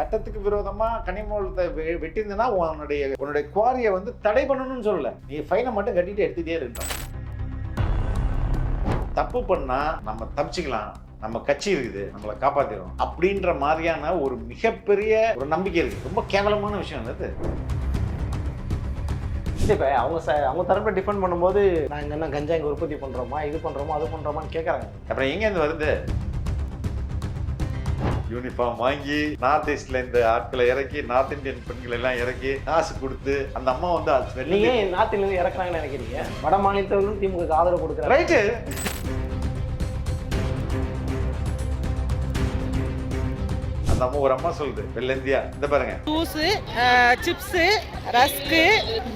சட்டத்துக்கு விரோதமா கனிமூலத்தை வெட்டியிருந்தனா உன்னுடைய உன்னுடைய குவாரியை வந்து தடை பண்ணணும்னு சொல்லல. நீ ஃபைனை மட்டும் கட்டிட்டு எடுத்துட்டே இருக்கலாம் தப்பு பண்ணா நம்ம தப்பிச்சுக்கலாம். நம்ம கட்சி இருக்குது. நம்மளை காப்பாத்திடும் அப்படின்ற மாதிரியான ஒரு மிகப்பெரிய ஒரு நம்பிக்கை இருக்கு. ரொம்ப கேவலமான விஷயம் அது? இப்போ அவங்க ச அவங்க தரப்பை டிஃபெண்ட் பண்ணும்போது நாங்கள் என்ன கஞ்சா இங்கே உற்பத்தி பண்ணுறோமா இது பண்ணுறோமா அது பண்ணுறோமான்னு கேட்குறாங்க அப்புறம் எங்க இருந்து வருது? யூனிஃபார்ம் வாங்கி நார்த் ஈஸ்ட்ல இந்த ஆட்களை இறக்கி நார்த் இந்தியன் பெண்கள் எல்லாம் இறக்கி காசு கொடுத்து அந்த அம்மா வந்து வெளியே நீங்கள் நாட்டிலேருந்து இறக்குறாங்கன்னு நினைக்கிறீங்க? வட மாநிலத்தவர்களும் திமுக ஆதரவு கொடுக்குறாங்க. ரைட்டு அந்த அம்மா ஒரு அம்மா சொல்லுது வெள்ளந்தியா இந்த பாருங்க. ஜூஸு சிப்ஸு ரஸ்க்கு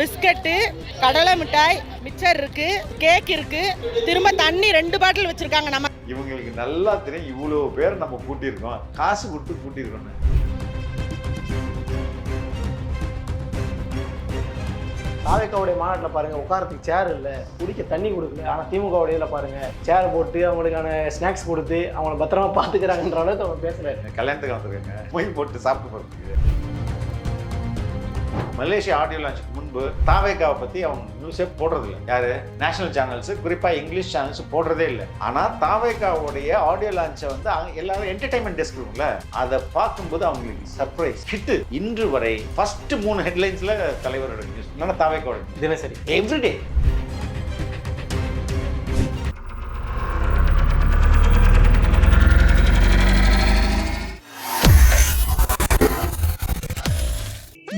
பிஸ்கட்டு கடலை மிட்டாய் மிச்சர் இருக்கு கேக் இருக்கு. திரும்ப தண்ணி ரெண்டு பாட்டில் வச்சிருக்காங்க நம்ம இவங்களுக்கு நல்லா தெரியும். இவ்வளோ பேர் நம்ம கூட்டியிருக்கோம் காசு கொடுத்து கூட்டியிருக்கோம் தாவேக்காவுடைய மாநாட்டில் பாருங்க உட்காரத்துக்கு சேர் இல்லை. குடிக்க தண்ணி கொடுக்கல. ஆனால் திமுகவுடையில பாருங்க சேர் போட்டு அவங்களுக்கான ஸ்நாக்ஸ் கொடுத்து அவங்கள பத்திரமா பார்த்துக்கிறாங்கன்ற அளவுக்கு அவங்க பேசுறாரு கல்யாணத்துக்கு வந்திருக்காங்க. மொய் போட்டு சாப்பிட்டு போகிறதுக்கு மலேசியா ஆடியோ லான்ச்சுக்கு முன்பு தாவேக்காவை பற்றி அவங்க நியூஸே போடுறது இல்லை யாரு? நேஷனல் சேனல்ஸ் குறிப்பாக இங்கிலீஷ் சேனல்ஸ் போடுறதே இல்லை. ஆனால் தாவேக்காவுடைய ஆடியோ லான்ச்சை வந்து அவங்க எல்லாரும் என்டர்டைன்மெண்ட் டெஸ்க் இருக்கும்ல அதை பார்க்கும்போது அவங்களுக்கு சர்ப்ரைஸ் ஹிட்டு இன்று வரை ஃபர்ஸ்ட் மூணு ஹெட்லைன்ஸில் தலைவரோட நியூஸ் இல்லைன்னா தாவேக்காவோட தினசரி எவ்ரிடே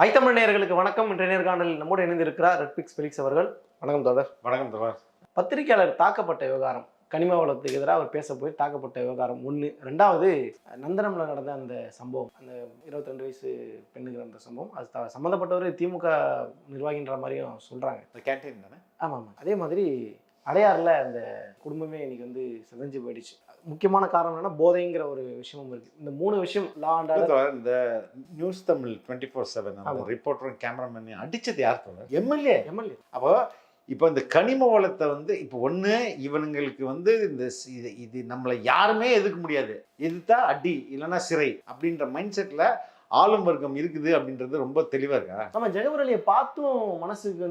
ஐத்தமிழ் நேயர்களுக்கு வணக்கம். இன்றைய நேர்காணலில் நம்மோடு இணைந்திருக்கிறார் ரெட்பிக்ஸ் பெலிக்ஸ் அவர்கள். வணக்கம் தோழர் வணக்கம் தவா பத்திரிகையாளர் தாக்கப்பட்ட விவகாரம். கனிம வளத்துக்கு எதிராக அவர் பேச போய் தாக்கப்பட்ட விவகாரம் ஒன்று ரெண்டாவது நந்தனம்ல நடந்த அந்த சம்பவம் அந்த இருபத்தி ரெண்டு வயசு பெண்ணுக்கு நடந்த சம்பவம் அது த- சம்மந்தப்பட்டவர் திமுக நிர்வாகின்ற மாதிரியும் சொல்கிறாங்க இந்த கேன்டீன் தானே? ஆமாம் ஆமாம். அதே மாதிரி அடையாறில் அந்த குடும்பமே இன்னைக்கு வந்து சிதைஞ்சு போயிடுச்சு. முக்கியமான காரணம் என்னன்னா போதைங்கிற ஒரு விஷயமும் இருக்குது இந்த மூணு விஷயம் லா இந்த news Tamil twenty four seven. ரிப்போர்ட்டரும் cameraman அடிச்சது யார் தோழர்? எம்எல்ஏ எம்எல்ஏ அப்போ இப்போ இந்த கனிம வளத்தை வந்து இப்போ ஒன்று இவனுங்களுக்கு வந்து இந்த இது இது நம்மளை யாருமே எதுக்க முடியாது. எதுத்தா அடி இல்லைன்னா சிறை அப்படின்ற மைண்ட் செட்டில் ஆளும் வர்க்கம் இருக்குது அப்படின்றது ரொம்ப தெளிவாக இருக்கா? நம்ம ஜெகபரலியை பார்த்தும் மனசுக்கு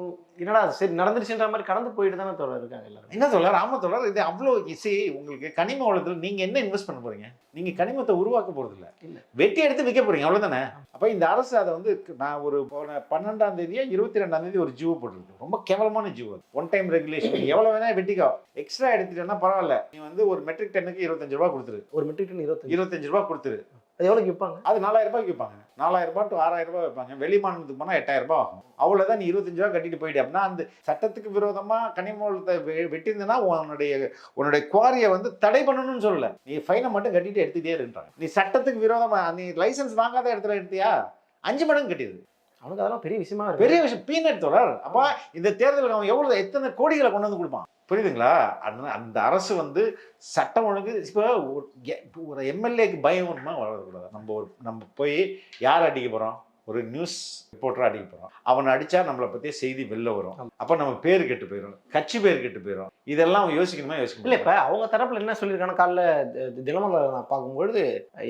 உம், என்னடா சரி நடந்துருச்சுன்ற மாதிரி கடந்து போயிட்டு தானே தோழர் இருக்காங்க எல்லாரும். என்ன தோழர்? ஆமா தோழர் இது அவ்வளோ இசை உங்களுக்கு கனிம வளத்தில் நீங்கள் என்ன இன்வெஸ்ட் பண்ண போறீங்க? நீங்கள் கனிமத்தை உருவாக்க போகிறது இல்ல. இல்லை. வெட்டி எடுத்து விற்க போறீங்க அவ்வளோதானே அப்போ இந்த அரசு அதை வந்து நான் ஒரு போன பன்னெண்டாம் தேதியா இருபத்தி ரெண்டாம் தேதி ஒரு ஜீவோ போட்டிருக்கு. ரொம்ப கேவலமான ஜீவோ ஒன் டைம் ரெகுலேஷன் எவ்வளோ வேணா வெட்டிக்கோ. எக்ஸ்ட்ரா எடுத்துட்டேன்னா பரவாயில்ல. நீ வந்து ஒரு மெட்ரிக் டன்னுக்கு இருபத்தஞ்சு ரூபா கொடுத்துரு. ஒரு மெட்ரிக் டன் இருபத்தஞ்சு. இருபத்தஞ்சு ரூபா கொடுத்துரு. அது எவ்வளோக்கு விற்பாங்க? அது நாலாயிரம் ரூபாய்க்கு விற்பாங்க. நாலாயிரம் ரூபாய் டு ஆறாயிரம் ரூபாய் வைப்பாங்க வெளி மாநிலத்துக்கு போனால் எட்டாயிரம் ரூபாய் ஆகும். அவ்வளோதான் நீ இருபத்தஞ்சு ரூபா கட்டிட்டு போயிட்டு அப்படின்னா அந்த சட்டத்துக்கு விரோதமாக கனிமூலத்தை வெ- வெட்டியிருந்தனா உன்னுடைய உன்னுடைய குவாரியை வந்து தடை பண்ணணும்னு சொல்லல. நீ ஃபைனை மட்டும் கட்டிட்டு எடுத்துகிட்டே இருன்றாங்க நீ சட்டத்துக்கு விரோதமாக நீ லைசன்ஸ் வாங்காத இடத்துல எடுத்தியா? அஞ்சு மடங்கு கட்டிடுது அவனுக்கு அதெல்லாம் பெரிய விஷயமா இருக்கு பெரிய விஷயம். பீனட் தொடர். அப்போ இந்த தேர்தலுக்கு அவன் எவ்வளோ எத்தனை கோடிகளை கொண்டு வந்து கொடுப்பான்? புரியுதுங்களா? அந்த அந்த அரசு வந்து சட்டம் ஒழுங்கு இப்போ ஒரு எம்எல்ஏக்கு பயம் ஒன்றுமா வளரக்கூடாது? நம்ம ஒரு நம்ம போய் யார் அடிக்க போகிறோம் ஒரு நியூஸ் ரிப்போர்ட்டராக அடிக்க போகிறோம் அவனை அடித்தா நம்மளை பற்றி செய்தி வெளில வரும். அப்போ நம்ம பேர் கெட்டு போயிடும் கட்சி பேர் கெட்டு போயிடும் இதெல்லாம் அவன் யோசிக்கணுமா? யோசிக்கணும் இல்ல இப்ப அவங்க தரப்புல என்ன சொல்லியிருக்காங்க காலைல தினமலர் நான் பார்க்கும்பொழுது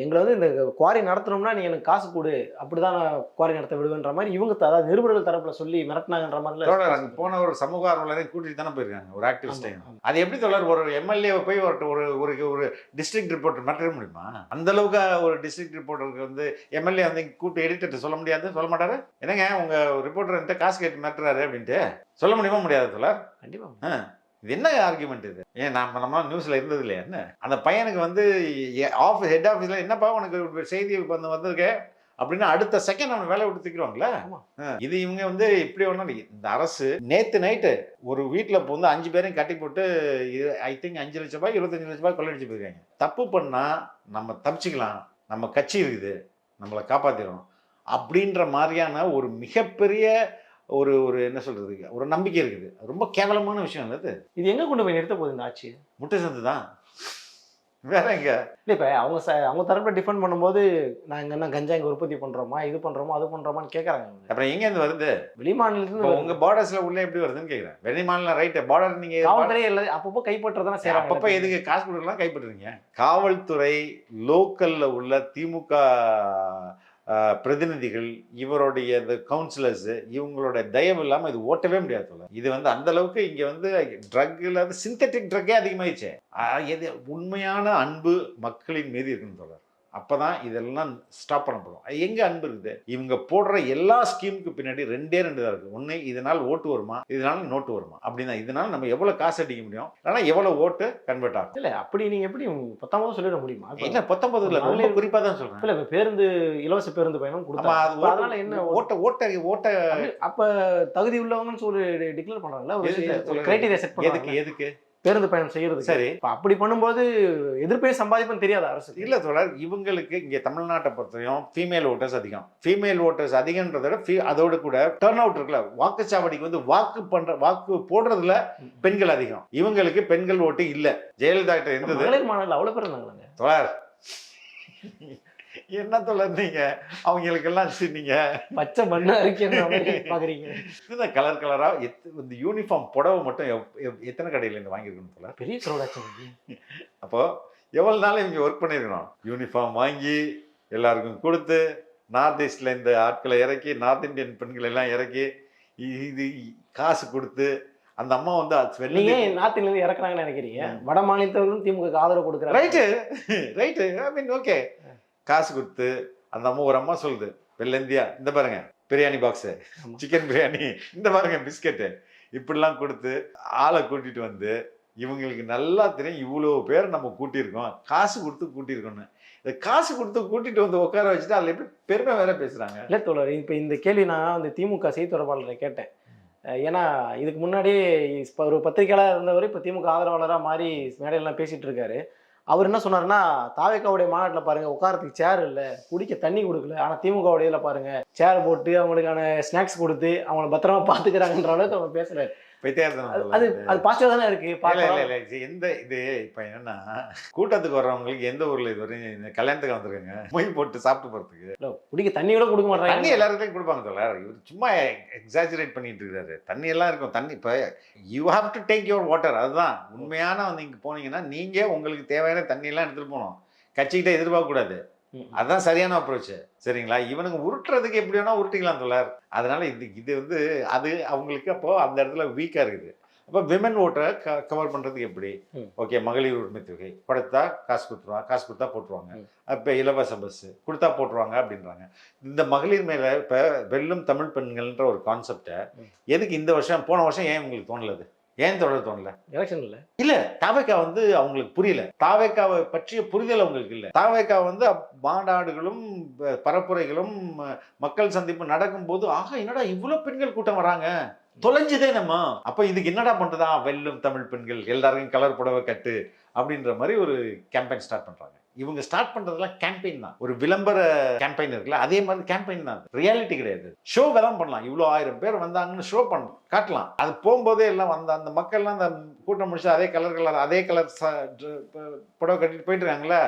எங்களை வந்து இந்த குவாரி நடத்தணும்னா நீ எனக்கு காசு கொடு அப்படிதான் நான் குவாரி நடத்த விடுவேன்ற மாதிரி இவங்க அதாவது நிருபர்கள் தரப்புல சொல்லி மிரட்டினாங்கன்ற மாதிரி போன ஒரு சமூக ஆர்வலரையும் கூட்டிட்டு தானே போயிருக்காங்க ஒரு ஆக்டிவிஸ்டையும். அது எப்படி தொடர் ஒரு எம்எல்ஏ போய் ஒரு ஒரு ஒரு டிஸ்ட்ரிக்ட் ரிப்போர்ட்டர் மாற்ற முடியுமா? அந்த அளவுக்கு ஒரு டிஸ்ட்ரிக்ட் ரிப்போர்ட்டருக்கு வந்து எம்எல்ஏ வந்து கூப்பிட்டு எடிட்டர் சொல்ல முடியாது. சொல்ல மாட்டாரு. என்னங்க உங்க ரிப்போர்ட்டர் காசு கேட்டு மாட்டுறாரு அப்படின்ட்டு? சொல்ல முடியுமா முடியாது தொடர் கண்டிப்பா இது என்ன ஆர்குமெண்ட் இது? ஏன் நம்ம நம்ம நியூஸ்ல இருந்தது இல்லையா என்ன? அந்த பையனுக்கு வந்து ஆஃப் ஹெட் ஆஃபீஸ்ல என்னப்பா உனக்கு செய்தி வந்து வந்திருக்க? அப்படின்னு அடுத்த செகண்ட் அவன் வேலை விட்டு. ஆ, இது இவங்க வந்து இப்படி ஒன்றும் இந்த அரசு நேத்து நைட்டு ஒரு வீட்டில் இப்போ வந்து அஞ்சு பேரையும் கட்டி போட்டு ஐ திங்க் அஞ்சு லட்ச ரூபாய் இருபத்தஞ்சு லட்ச ரூபாய் கொள்ளடிச்சு போயிருக்காங்க. தப்பு பண்ணா நம்ம தப்பிச்சுக்கலாம். நம்ம கட்சி இருக்குது. நம்மளை காப்பாத்திடும் அப்படின்ற மாதிரியான ஒரு மிகப்பெரிய ஒரு ஒரு என்ன சொல்றது ஒரு நம்பிக்கை இருக்குது. ரொம்ப கேவலமான விஷயம் இல்லை அது. இது எங்க கொண்டு போய் நிறுத்த போகுது இந்த ஆட்சி? முட்டை சந்து தான். வேற எங்க? இல்லை இப்போ அவங்க ச அவங்க தரப்புல டிஃபெண்ட் பண்ணும்போது நாங்கள் என்ன கஞ்சா இங்கே உற்பத்தி பண்ணுறோமா இது பண்ணுறோமா அது பண்ணுறோமான்னு கேட்குறாங்க அப்புறம் எங்க இருந்து வருது? இப்போ வெளிமாநிலத்துல உங்க பார்டர்ஸ்ல உள்ள எப்படி வருதுன்னு கேக்குறேன். வெளி மாநிலம் ரைட்டு பார்டர் நீங்க காவல்துறை எல்லா அப்பப்போ கைப்பற்றதானே செய்கிறாங்க அப்பப்ப எதுக்கு காசு கொடுக்கலாம் கைப்பற்றுறீங்க? காவல்துறை லோக்கல்ல உள்ள திமுக பிரதிநிதிகள் இவருடைய இந்த கவுன்சிலர்ஸ் இவங்களோட தயவு இல்லாமல் இது ஓட்டவே முடியாது தோழர். இது வந்து அந்த அளவுக்கு இங்கே வந்து ட்ரக் இல்லாத சிந்தட்டிக் ட்ரக்கே அதிகமாகிடுச்சு எது உண்மையான அன்பு மக்களின் மீது இருக்குன்னு சொல்கிறார் தோழர் அப்பதான் இதெல்லாம் ஸ்டாப் பண்ணப்படும் அது எங்க அன்பு இருக்குது? இவங்க போடுற எல்லா ஸ்கீமுக்கு பின்னாடி ரெண்டே ரெண்டு தான் இருக்கு. ஒண்ணு இதனால் ஓட்டு வருமா? இதனால நோட்டு வருமா? அப்படின்னா இதனால நம்ம எவ்வளவு காசு அடிக்க முடியும்? இல்லைன்னா எவ்வளவு ஓட்டு கன்வெர்ட் ஆகும்? இல்லை அப்படி நீங்கள் எப்படி பத்தாமது சொல்லிட முடியுமா? இல்ல பத்தொன்பதுல ரொம்ப குறிப்பா தான் சொல்றேன். இல்ல பேருந்து இலவச பேருந்து பயணம் ஆமா கொடுத்தாங்க அது அப்ப அதனால என்ன ஓட்ட? ஓட்ட ஓட்ட அப்ப தகுதி உள்ளவங்கன்னு சொல்லி டிக்ளேர் பண்றாங்கல்ல ஒரு? கிரைட்டீரியா செட் எதுக்கு எதுக்கு? பேருந்து பயணம் செய்யறது சரி. அப்படி பண்ணும்போது எதிர்ப்பே சம்பாதிப்புன்னு தெரியாது அரசு இல்ல தொடர் இவங்களுக்கு இங்க தமிழ்நாட்டை பொறுத்தவரையும் ஃபீமேல் ஓட்டர்ஸ் அதிகம். ஃபீமேல் ஓட்டர்ஸ் அதிகன்றத விட அதோட கூட டர்ன் அவுட் இருக்குல்ல வாக்குச்சாவடிக்கு வந்து வாக்கு பண்ற வாக்கு போடுறதுல பெண்கள் அதிகம். இவங்களுக்கு பெண்கள் ஓட்டு இல்ல. ஜெயலலிதா கிட்ட இருந்தது மகளிர் மாநில அவ்வளவு பேர் இருந்தாங்களாங்க? தொடர் என்ன தொடர் நீங்க? அவங்களுக்கு எல்லாம் நீங்க பச்சை மண்ணு மாதிரி பாக்குறீங்க? இந்த கலர் கலரா இந்த யூனிஃபார்ம் புடவை மட்டும் எத்தனை கடையில இருந்து வாங்கியிருக்கணும் போல பெரிய கிரௌடாச்சு அப்போ எவ்வளவு நாள் இவங்க ஒர்க் பண்ணிருக்கணும் யூனிஃபார்ம் வாங்கி எல்லாருக்கும் கொடுத்து நார்த் ஈஸ்ட்ல இந்த ஆட்களை இறக்கி நார்த் இந்தியன் பெண்கள் எல்லாம் இறக்கி இது காசு கொடுத்து அந்த அம்மா வந்து நீங்க நார்த்ல இருந்து இறக்குறாங்கன்னு நினைக்கிறீங்க? வட மாநிலத்தவர்களும் திமுக ஆதரவு கொடுக்குறாங்க. Right right I mean okay காசு கொடுத்து அந்த அம்மா ஒரு அம்மா சொல்லுது வெள்ளந்தியா இந்த பாருங்க பிரியாணி பாக்ஸு. சிக்கன் பிரியாணி இந்த பாருங்க பிஸ்கெட்டு இப்படிலாம் கொடுத்து ஆளை கூட்டிட்டு வந்து இவங்களுக்கு நல்லா தெரியும் இவ்வளோ பேர் நம்ம கூட்டியிருக்கோம். காசு கொடுத்து கூட்டியிருக்கோம்னு. இந்த காசு கொடுத்து கூட்டிட்டு வந்து உட்கார வச்சுட்டு அதில் எப்படி பெருமை வேற பேசுறாங்க? இல்ல தோழர் இப்ப இந்த கேள்வி நான் வந்து திமுக செய்தி தொடர்பாளரை கேட்டேன் ஏன்னா இதுக்கு முன்னாடி ஒரு பத்திரிகையாளர் இருந்தவர் இப்ப திமுக ஆதரவாளரா மாறி மேடையெல்லாம் பேசிட்டு இருக்காரு. அவர் என்ன சொன்னாருன்னா தாவேக்காவுடைய மாநாட்டில் பாருங்க உட்காரத்துக்கு சேர் இல்லை குடிக்க தண்ணி கொடுக்கல ஆனா திமுகவுடைய இதில் பாருங்க சேர் போட்டு அவங்களுக்கான ஸ்நாக்ஸ் கொடுத்து அவங்கள பத்திரமா பாத்துக்கிறாங்கன்ற அளவுக்கு அவங்க பேசுறாரு. அது-. அது பாசிட்டிவா தானே இருக்கு? இல்ல. இல்ல எந்த இது இப்ப என்னன்னா கூட்டத்துக்கு வர்றவங்களுக்கு எந்த ஊர்ல இது வரையும் இந்த கல்யாணத்துக்கு வந்திருக்காங்க? மொய் போட்டு சாப்பிட்டு போறதுக்கு. இல்ல, குடிக்க தண்ணி கூட கொடுக்க தண்ணி மாட்டாங்க எல்லாருக்கும் கொடுப்பாங்க தோழர். இவர் சும்மா எக்ஸாஜரேட் பண்ணிட்டு இருக்காரு. தண்ணி எல்லாம் இருக்கும். தண்ணி இப்போ you have to take your water அதுதான். உண்மையான வந்து இங்க போனீங்கன்னா நீங்க உங்களுக்கு தேவையான தண்ணி எல்லாம் எடுத்துட்டு போகணும். கட்சிக்கிட்ட எதிர்பார்க்க கூடாது. ம். அதுதான் சரியான அப்ரோச் சரிங்களா? இவனுங்க உருட்டுறதுக்கு எப்படி வேணா உருட்டிக்கலாம் தோழர். அதனால இது இது வந்து அது அவங்களுக்கு அப்போ அந்த இடத்துல வீக்கா இருக்குது. அப்போ விமன் ஓட்டை க கவர் பண்ணுறதுக்கு எப்படி. ஓகே மகளிர் உரிமை தொகை. கொடுத்தா காசு கொடுத்துருவாங்க காசு கொடுத்தா போட்டுருவாங்க. ம். அப்போ இலவச பஸ்ஸு கொடுத்தா போட்டுருவாங்க அப்படின்றாங்க. இந்த மகளிர் மேலே இப்போ வெல்லும் தமிழ் பெண்கள்ன்ற ஒரு கான்செப்டை. எதுக்கு இந்த வருஷம் போன வருஷம் ஏன் உங்களுக்கு தோணலது? ஏன் தொடர தோணல? எலெக்ஷன் இல்ல. இல்ல தாவேக்கா வந்து அவங்களுக்கு புரியல. தாவேக்காவை பற்றிய புரிதல் அவங்களுக்கு இல்ல. தாவேக்கா வந்து மாநாடுகளும் பரப்புரைகளும் மக்கள் சந்திப்பு நடக்கும்போது ஆகா என்னடா இவ்வளவு பெண்கள் கூட்டம் வராங்க? தொலைஞ்சுதே நம்ம. அப்ப இதுக்கு என்னடா பண்றதா வெல்லும் தமிழ் பெண்கள் எல்லாருக்கும் கலர் புடவை கட்டு அப்படின்ற மாதிரி ஒரு கேம்பெயின் ஸ்டார்ட் பண்றாங்க. இவங்க ஸ்டார்ட் பண்ணுறதுலாம் கேம்பெயின் தான். ஒரு விளம்பர கேம்பெயின் இருக்குல்ல அதே மாதிரி கேம்பெயின் தான் ரியாலிட்டி கிடையாது. ஷோவை தான் பண்ணலாம். இவ்வளோ ஆயிரம் பேர் வந்தாங்கன்னு ஷோ பண்ணலாம் காட்டலாம். அது போகும்போதே எல்லாம் வந்த அந்த மக்கள்லாம் அந்த கூட்டம் முடிச்சு அதே கலர் கலர் அதே கலர் புடவை கட்டிட்டு போயிட்டு இருக்காங்களே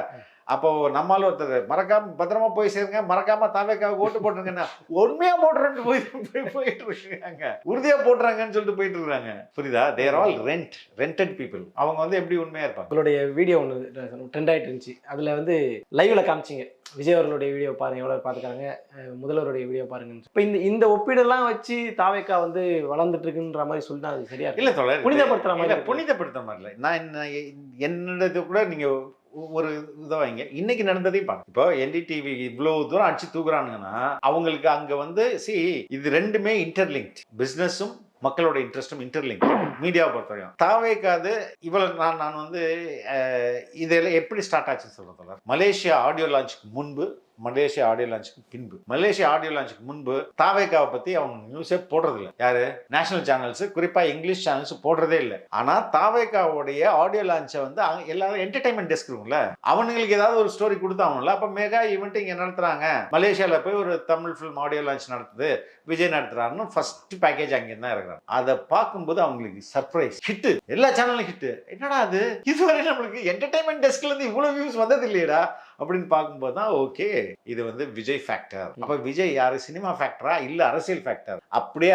அப்போ நம்மால ஒருத்தர் மறக்காம பத்திரமா போய் சேருங்க. மறக்காம தாவேக்காவுக்கு ஓட்டு போட்டுருங்கன்னா உண்மையா போட்டுறேன்னு போய் போய் போயிட்டு இருக்காங்க. உறுதியா போட்டுறாங்கன்னு சொல்லிட்டு போயிட்டு இருக்காங்க. புரியுதா? They're all rent rented people அவங்க வந்து எப்படி உண்மையா இருப்பாங்க? உங்களுடைய வீடியோ ஒன்று ட்ரெண்ட் ஆயிட்டு இருந்துச்சு. அதுல வந்து லைவ்ல காமிச்சிங்க. விஜய் அவர்களுடைய வீடியோ பாருங்க. எவ்வளவு பார்த்துக்காங்க அஹ் முதல்வருடைய வீடியோ பாருங்க இப்போ இந்த இந்த ஒப்பீடெல்லாம் வச்சு தாவேக்கா வந்து வளர்ந்துட்டு இருக்குன்ற மாதிரி சொல்லிட்டா அது சரியா இல்ல புனிதப்படுத்துற மாதிரி. புனிதப்படுத்துற மாதிரி இல்லை. நான் என்ன என்னது கூட நீங்க ஒரு இதை வைங்க. இன்னைக்கு நடந்ததையும் பாருங்க. இப்போ என்டிடிவி இவ்வளவு தூரம் அடிச்சு தூக்குறானுங்கன்னா அவங்களுக்கு அங்க வந்து சி இது ரெண்டுமே இன்டர்லிங்க்ட் பிசினஸும் மக்களோட இன்ட்ரெஸ்டும் இன்டர்லிங்க் மீடியாவை பொறுத்தவரையும். தாவேக்காது இவ்வளவு நான் நான் வந்து அஹ், இதெல்லாம் எப்படி ஸ்டார்ட் ஆச்சுன்னு சொல்றதில்ல மலேசியா ஆடியோ லான்ச்சுக்கு முன்பு மலேசியா ஆடியோ லான்ச்சுக்கு பின்பு. மலேசியா ஆடியோ லான்ச்சுக்கு முன்பு தாவேக்காவை பத்தி அவங்க நியூஸே போடுறது இல்ல யாரு? நேஷனல் சேனல்ஸ் குறிப்பா இங்கிலீஷ் சேனல்ஸ் போடுறதே இல்லை. ஆனா தாவேக்காவுடைய ஆடியோ லான்ச்சை வந்து எல்லாரும் என்டர்டைன்மெண்ட் டெஸ்க் இருக்கும்ல? அவனுங்களுக்கு ஏதாவது ஒரு ஸ்டோரி கொடுத்தாங்கல்ல அப்ப மெகா ஈவெண்ட் இங்க நடத்துறாங்க. மலேசியால போய் ஒரு தமிழ் ஃபிலிம் ஆடியோ லான்ச் நடத்துது. விஜய் நடத்துறாருன்னு ஃபர்ஸ்ட் பேக்கேஜ் அங்கே தான் இருக்கிறாங்க அதை பார்க்கும்போது அவங்களுக்கு சர்ப்ரைஸ் ஹிட்டு எல்லா சேனலும் ஹிட்டு என்னடா அது? இதுவரை நம்மளுக்கு என்டர்டைன்மெண்ட் டெஸ்க்ல இருந்து இவ்வளவு வியூஸ் வந்தது இல்லையடா? அப்படின்னு பார்க்கும்போது தான் ஓகே இது வந்து விஜய் ஃபேக்டர் அப்ப விஜய் யாரு? சினிமா ஃபேக்டரா இல்ல அரசியல் ஃபேக்டர் அப்படியே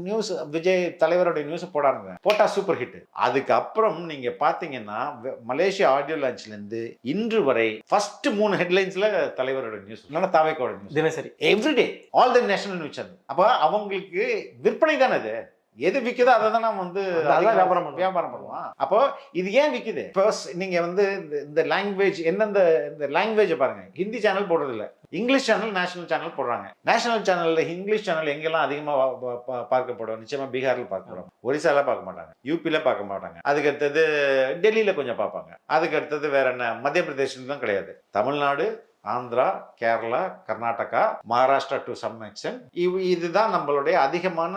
நியூஸ் விஜய் தலைவருடைய நியூஸ் போடாருங்க. போட்டா சூப்பர் ஹிட் அதுக்கப்புறம் நீங்க பாத்தீங்கன்னா வெ- மலேசியா ஆடியோ லான்ச்ல இருந்து இன்று வரை ஃபர்ஸ்ட் மூணு ஹெட்லைன்ஸ்ல தலைவரோட நியூஸ் இல்லைன்னா தாவேக்கோட நியூஸ் தினசரி. Everyday all the national news அப்போ அவங்களுக்கு விற்பனை தானே அது? எது விக்குதோ அதை தான் நம்ம வந்து அதான் வியாபாரம். வியாபாரம் பண்ணுவோம். அப்போ இது ஏன் விக்குது? இப்போ ஸ்- நீங்க வந்து இந்த- லாங்குவேஜ் எந்தெந்த இந்த லாங்குவேஜை பாருங்க. ஹிந்தி சேனல் போடுறது இல்ல இங்கிலீஷ் சேனல் நேஷனல் சேனல் போடுறாங்க நேஷனல் சேனல்ல இங்கிலீஷ் சேனல் எங்கெல்லாம் அதிகமா வா- வா- பா- பார்க்கப்படும்? நிச்சயமா பீகார்ல பார்க்கப்படும். ஒரிசால பார்க்க மாட்டாங்க. யூபில பார்க்க மாட்டாங்க. அதுக்கு அடுத்தது டெல்லியில கொஞ்சம் பார்ப்பாங்க. அதுக்கு அடுத்தது வேற என்ன? மத்திய பிரதேசம் தான் கிடையாது. Tamil Nadu Andhra Kerala Karnataka Maharashtra to some extent இதுதான் நம்மளுடைய அதிகமான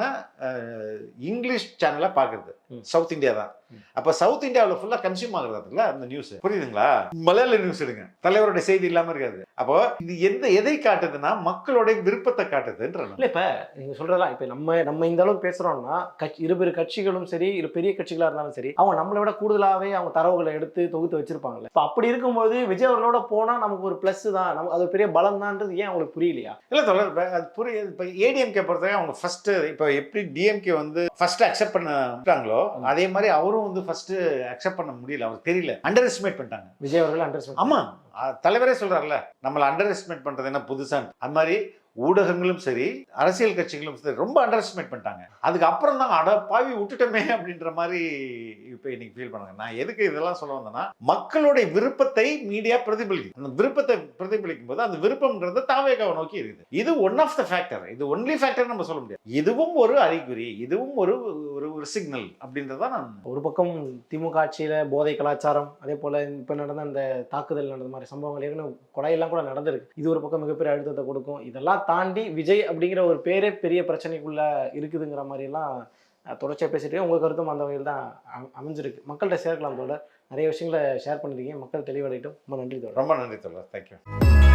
இங்கிலீஷ் சேனலை பார்க்குறது. சவுத் இந்தியா தான். அப்போ சவுத் இந்தியாவில் ஃபுல்லாக கன்சியூம் ஆகுறதுல அந்த நியூஸ் புரியுதுங்களா? மலையாள நியூஸ் எடுங்க. தலைவருடைய செய்தி இல்லாம இருக்காது. அப்போ இது எந்த எதை காட்டுதுன்னா மக்களுடைய விருப்பத்தை காட்டுதுன்ற இல்ல இப்ப நீங்க சொல்றதெல்லாம் இப்ப நம்ம நம்ம இந்த அளவுக்கு பேசுறோம்னா கட்சி இருபெரு கட்சிகளும் சரி இரு பெரிய கட்சிகளா இருந்தாலும் சரி அவங்க நம்மளை விட கூடுதலாவே அவங்க தரவுகளை எடுத்து தொகுத்து வச்சிருப்பாங்கல்ல. இப்ப அப்படி இருக்கும்போது விஜய் அவர்களோட போனா நமக்கு ஒரு பிளஸ் தான் நமக்கு அது பெரிய பலம் தான்ன்றது ஏன் அவங்களுக்கு புரியலையா? இல்ல தொடர் இப்ப அது புரியுது இப்போ ஏடிஎம்கே பொறுத்தவரை அவங்க ஃபர்ஸ்ட் இப்போ எப்படி டிஎம்கே வந்து ஃபர்ஸ்ட் அக்செப்ட் பண்ணாங்களோ அதே மாதிரி அவரும் வந்து ஃபர்ஸ்ட் அக்செப்ட் பண்ண முடியல. அவருக்கு தெரியல. அண்டர் எஸ்டிமேட் பண்ணிட்டாங்க. விஜய் அவர்கள் அண்டர்ஸ்டாண்ட் ஆமா. அஹ் தலைவரே சொல்றாருல நம்மள அண்டர் எஸ்டிமேட் பண்றது என்ன புதுசா அது மாதிரி ஊடகங்களும் சரி அரசியல் கட்சிகளும் சரி ரொம்ப அண்டர் எஸ்டிமேட் பண்ணிட்டாங்க. அதுக்கு அப்புறம் தான் அட பாவி விட்டுட்டோமே அப்படின்ற மாதிரி இப்போ இன்னைக்கு ஃபீல் பண்ணுங்க நான் எதுக்கு இதெல்லாம் சொல்ல வந்தேன்னா மக்களுடைய விருப்பத்தை மீடியா பிரதிபலிக்கும் அந்த விருப்பத்தை பிரதிபலிக்கும் போது அந்த விருப்பம்ன்றது தாவேகாவை நோக்கி இருக்குது. இது ஒன் ஆஃப் த ஃபேக்டர் இது ஒன்லி ஃபேக்டர் நம்ம சொல்ல முடியாது. இதுவும் ஒரு அறிகுறி இதுவும் ஒரு ஒரு ஒரு சிக்னல் அப்படின்றத நான் ஒரு பக்கம் திமுக ஆட்சியில் போதை கலாச்சாரம் அதே போல் இப்போ நடந்த அந்த தாக்குதல் நடந்த மாதிரி சம்பவங்கள் ஏற்கனவே கொலையெல்லாம் கூட நடந்திருக்கு. இது ஒரு பக்கம் மிகப்பெரிய அழுத்தத்தை கொடுக்கும். இதெல்லாம் தாண்டி விஜய் அப்படிங்கிற ஒரு பேரே பெரிய பிரச்சனைக்குள்ள இருக்குதுங்கிற மாதிரி எல்லாம் பேசிட்டு உங்கள் கருத்தும் அந்த வகையில் தான் அமைஞ்சிருக்கு. மக்கள்கிட்ட சேர்க்கலாம் தோட நிறைய விஷயங்களை ஷேர் பண்ணிருக்கீங்க. மக்கள் தெளிவடையட்டும். ரொம்ப நன்றி தோட ரொம்ப நன்றி தோழர். தேங்க்யூ